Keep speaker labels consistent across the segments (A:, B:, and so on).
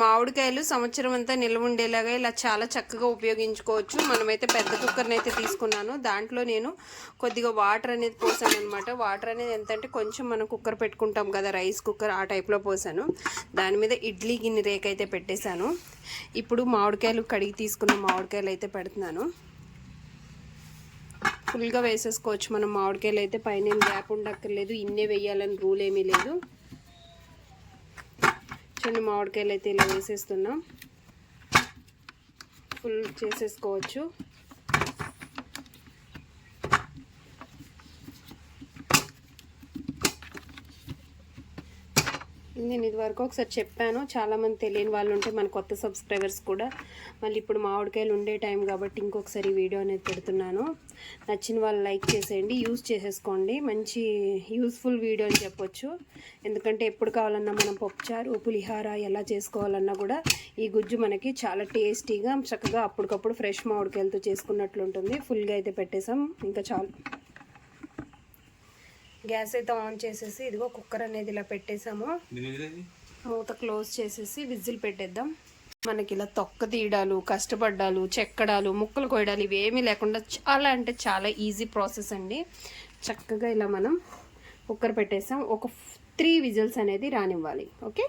A: మామిడికాయలు సంవత్సరం అంతా నిల్వ ఉండేలాగా ఇలా చాలా చక్కగా ఉపయోగించుకోవచ్చు. మనమైతే పెద్ద కుక్కర్ని అయితే తీసుకున్నాను. దాంట్లో నేను కొద్దిగా వాటర్ అనేది పోసాను అనమాట వాటర్ అనేది ఎంతంటే కొంచెం మనం కుక్కర్ పెట్టుకుంటాం కదా రైస్ కుక్కర్ ఆ టైప్లో పోసాను. దాని మీద ఇడ్లీ గిన్నె రేక్ అయితే పెట్టేశాను. ఇప్పుడు మామిడికాయలు కడిగి తీసుకున్న మామిడికాయలు అయితే పెడుతున్నాను. ఫుల్గా వేసేసుకోవచ్చు మనం మామిడికాయలు అయితే పైన గ్యాప్ ఉండక్కర్లేదు. ఇన్నే వేయాలని రూల్ ఏమీ లేదు. చిన్న మామిడికాయలు అయితే ఇలా వేసేస్తున్నాం. ఫుల్ చేసేసుకోవచ్చు. నేను ఇదివరకు ఒకసారి చెప్పాను చాలామంది తెలియని వాళ్ళు ఉంటే మన కొత్త సబ్స్క్రైబర్స్ కూడా. మళ్ళీ ఇప్పుడు మామిడికాయలు ఉండే టైం కాబట్టి ఇంకొకసారి వీడియో అనేది పెడుతున్నాను. నచ్చిన వాళ్ళు లైక్ చేసేయండి యూజ్ చేసేసుకోండి. మంచి యూస్ఫుల్ వీడియో అని చెప్పొచ్చు. ఎందుకంటే ఎప్పుడు కావాలన్నా మనం పప్పుచారు పులిహార ఎలా చేసుకోవాలన్నా కూడా ఈ గుజ్జు మనకి చాలా టేస్టీగా చక్కగా అప్పటికప్పుడు ఫ్రెష్ మామిడికాయలతో చేసుకున్నట్లు ఉంటుంది. ఫుల్గా అయితే పెట్టేసాం ఇంకా చాలు. గ్యాస్ అయితే ఆన్ చేసేసి ఇదిగో కుక్కర్ అనేది ఇలా పెట్టేసాము. మూత క్లోజ్ చేసేసి విజిల్ పెట్టేద్దాం. మనకి ఇలా తొక్క తీయడాలు కష్టపడ్డాలు చెక్కడాలు ముక్కలు కోయడాలు ఇవేమీ లేకుండా చాలా అంటే చాలా ఈజీ ప్రాసెస్ అండి. చక్కగా ఇలా మనం కుక్కర్ పెట్టేసాం. ఒక త్రీ విజిల్స్ అనేది రానివ్వాలి. ఓకే?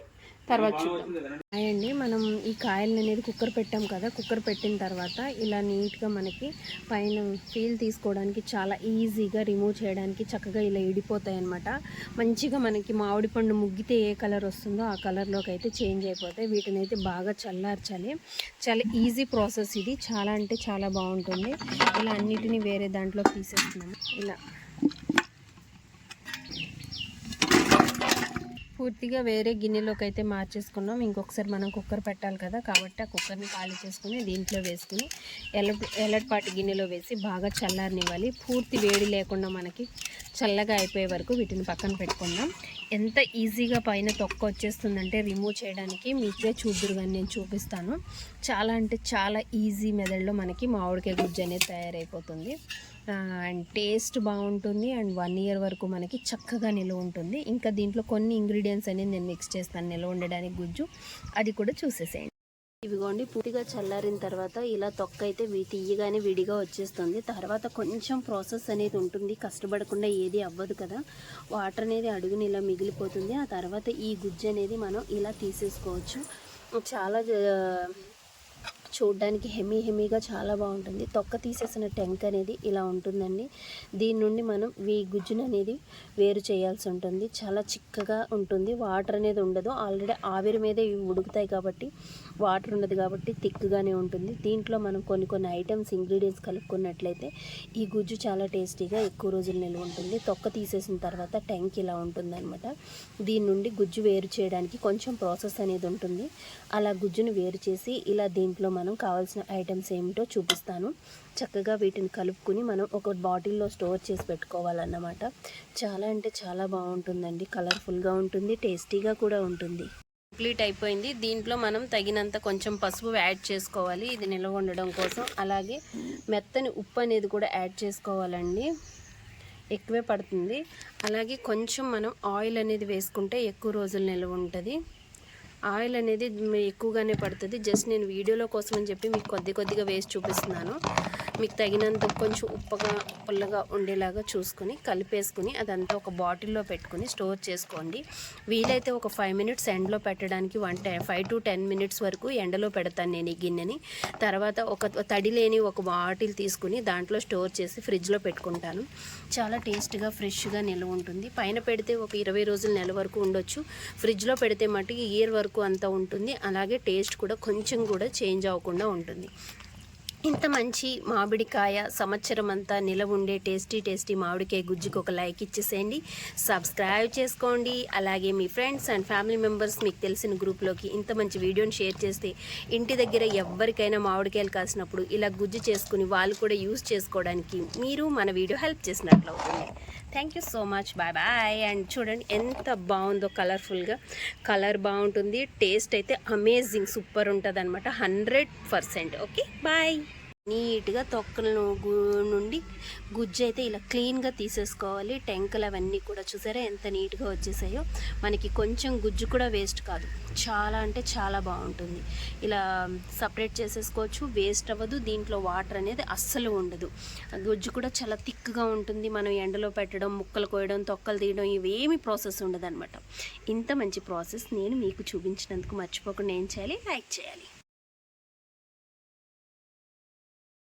A: తర్వాత చూద్దాం. అండి మనం ఈ కాయలను అనేది కుక్కర్ పెట్టాం కదా కుక్కర్ పెట్టిన తర్వాత ఇలా నీట్గా మనకి పైన ఫీల్ తీసుకోవడానికి చాలా ఈజీగా రిమూవ్ చేయడానికి చక్కగా ఇలా ఇడిపోతాయి అనమాట మంచిగా మనకి మామిడి పండు ముగ్గితే ఏ కలర్ వస్తుందో ఆ కలర్లోకి అయితే చేంజ్ అయిపోతాయి. వీటిని అయితే బాగా చల్లార్చాలి. చాలా ఈజీ ప్రాసెస్ ఇది. చాలా అంటే చాలా బాగుంటుంది. ఇలా అన్నిటినీ వేరే దాంట్లో తీసేస్తున్నాము. ఇలా పూర్తిగా వేరే గిన్నెలోకి అయితే మార్చేసుకున్నాం. ఇంకొకసారి మనం కుక్కర్ పెట్టాలి కదా కాబట్టి ఆ కుక్కర్ని ఖాళీ చేసుకుని దీంట్లో వేసుకుని ఎలట్ ఎలట్పాటి గిన్నెలో వేసి బాగా చల్లారనివ్వాలి. పూర్తి వేడి లేకుండా మనకి చల్లగా అయిపోయే వరకు వీటిని పక్కన పెట్టుకుందాం. ఎంత ఈజీగా పైన తొక్క వచ్చేస్తుందంటే రిమూవ్ చేయడానికి మీకే చూద్దరు కానీ నేను చూపిస్తాను. చాలా అంటే చాలా ఈజీ మెథడ్లో మనకి మామిడికాయ గుజ్జు అనేది తయారైపోతుంది. అండ్ టేస్ట్ బాగుంటుంది. అండ్ వన్ ఇయర్ వరకు మనకి చక్కగా నిల్వ ఉంటుంది. ఇంకా దీంట్లో కొన్ని ఇంగ్రీడియంట్స్ అనేది నేను మిక్స్ చేస్తాను నిల్వ ఉండడానికి గుజ్జు. అది కూడా చూసేసేయండి. ఇవిగోండి పూర్తిగా చల్లారిన తర్వాత ఇలా తొక్క అయితే తీయగానే విడిగా వచ్చేస్తుంది. తర్వాత కొంచెం ప్రాసెస్ అనేది ఉంటుంది కష్టపడకుండా ఏది అవ్వదు కదా. వాటర్ అనేది అడుగుని ఇలా మిగిలిపోతుంది. ఆ తర్వాత ఈ గుజ్జు అనేది మనం ఇలా తీసేసుకోవచ్చు. చాలా చూడడానికి హెమీ హెమీగా చాలా బాగుంటుంది. తొక్క తీసేసిన టెంక్ అనేది ఇలా ఉంటుందండి. దీని నుండి మనం ఈ గుజ్జును అనేది వేరు చేయాల్సి ఉంటుంది. చాలా చిక్కగా ఉంటుంది. వాటర్ అనేది ఉండదు. ఆల్రెడీ ఆవిరి మీద ఇవి ఉడుకుతాయి కాబట్టి వాటర్ ఉండదు కాబట్టి థిక్గానే ఉంటుంది. దీంట్లో మనం కొన్ని కొన్ని ఐటమ్స్ ఇంగ్రీడియంట్స్ కలుపుకున్నట్లయితే ఈ గుజ్జు చాలా టేస్టీగా ఎక్కువ రోజులు నిల్వ ఉంటుంది. తొక్క తీసేసిన తర్వాత ట్యాంక్ ఇలా ఉంటుందన్నమాట. దీని నుండి గుజ్జు వేరు చేయడానికి కొంచెం ప్రాసెస్ అనేది ఉంటుంది. అలా గుజ్జును వేరు చేసి ఇలా దీంట్లో మనం కావాల్సిన ఐటమ్స్ ఏమిటో చూపిస్తాను. చక్కగా వీటిని కలుపుకుని మనం ఒక బాటిల్లో స్టోర్ చేసి పెట్టుకోవాలన్నమాట. చాలా అంటే చాలా బాగుంటుందండి. కలర్ఫుల్గా ఉంటుంది టేస్టీగా కూడా ఉంటుంది. కంప్లీట్ అయిపోయింది. దీంట్లో మనం తగినంత కొంచెం పసుపు యాడ్ చేసుకోవాలి. ఇది నిల్వ ఉండడం కోసం. అలాగే మెత్తని ఉప్పు అనేది కూడా యాడ్ చేసుకోవాలండి. ఎక్కువే పడుతుంది. అలాగే కొంచెం మనం ఆయిల్ అనేది వేసుకుంటే ఎక్కువ రోజులు నిల్వ ఉంటుంది. ఆయిల్ అనేది ఎక్కువగానే పడుతుంది. జస్ట్ నేను వీడియోలో కోసం అని చెప్పి మీకు కొద్ది కొద్దిగా వేసి చూపిస్తున్నాను. మీకు తగినంత కొంచెం ఉప్పగా పుల్లగా ఉండేలాగా చూసుకొని కలిపేసుకుని అదంతా ఒక బాటిల్లో పెట్టుకుని స్టోర్ చేసుకోండి. వీలైతే ఒక ఫైవ్ మినిట్స్ ఎండలో పెట్టడానికి one five to ten minutes వరకు ఎండలో పెడతాను నేను ఈ గిన్నెని. తర్వాత ఒక తడి లేని ఒక బాటిల్ తీసుకుని దాంట్లో స్టోర్ చేసి ఫ్రిడ్జ్లో పెట్టుకుంటాను. చాలా టేస్ట్గా ఫ్రెష్గా నిల్వ ఉంటుంది. పైన పెడితే ఒక ఇరవై రోజుల నెల వరకు ఉండొచ్చు. ఫ్రిడ్జ్లో పెడితే మట్టుకి ఇయర్ వరకు అంతా ఉంటుంది? అలాగే టేస్ట్ కూడా కొంచెం కూడా చేంజ్ అవ్వకుండా ఉంటుంది. ఇంత మంచి మామిడికాయ సంవత్సరం అంతా నిలవ ఉండే టేస్టీ టేస్టీ మామిడికాయ గుజ్జుకు ఒక లైక్ ఇచ్చేసేయండి. సబ్స్క్రైబ్ చేసుకోండి. అలాగే మీ ఫ్రెండ్స్ అండ్ ఫ్యామిలీ మెంబర్స్ మీకు తెలిసిన గ్రూప్లోకి ఇంత మంచి వీడియోని షేర్ చేస్తే ఇంటి దగ్గర ఎవరికైనా మామిడికాయలు కాసినప్పుడు ఇలా గుజ్జు చేసుకుని వాళ్ళు కూడా యూజ్ చేసుకోవడానికి మీరు మన వీడియో హెల్ప్ చేసినట్లు అవుతుంది thank you so much bye bye and చూడండి ఎంత బాగుందో కలర్ఫుల్గా కలర్ బాగుంటుంది. టేస్ట్ అయితే అమేజింగ్ సూపర్ ఉంటుంది అనమాట హండ్రెడ్ పర్సెంట్ ఓకే బాయ్ నీట్గా తొక్కలను నుండి గుజ్జు అయితే ఇలా క్లీన్గా తీసేసుకోవాలి. టెంకలు అవన్నీ కూడా చూసారా ఎంత నీట్గా వచ్చేసాయో. మనకి కొంచెం గుజ్జు కూడా వేస్ట్ కాదు. చాలా అంటే చాలా బాగుంటుంది. ఇలా సపరేట్ చేసేసుకోవచ్చు. వేస్ట్ అవ్వదు. దీంట్లో వాటర్ అనేది అస్సలు ఉండదు. గుజ్జు కూడా చాలా థిక్గా ఉంటుంది. మనం ఎండలో పెట్టడం ముక్కలు కోయడం తొక్కలు తీయడం ఇవేమి ప్రాసెస్ ఉండదు ఇంత మంచి ప్రాసెస్ నేను మీకు చూపించినందుకు మర్చిపోకుండా ఏం చేయాలి? లైక్ చేయాలి.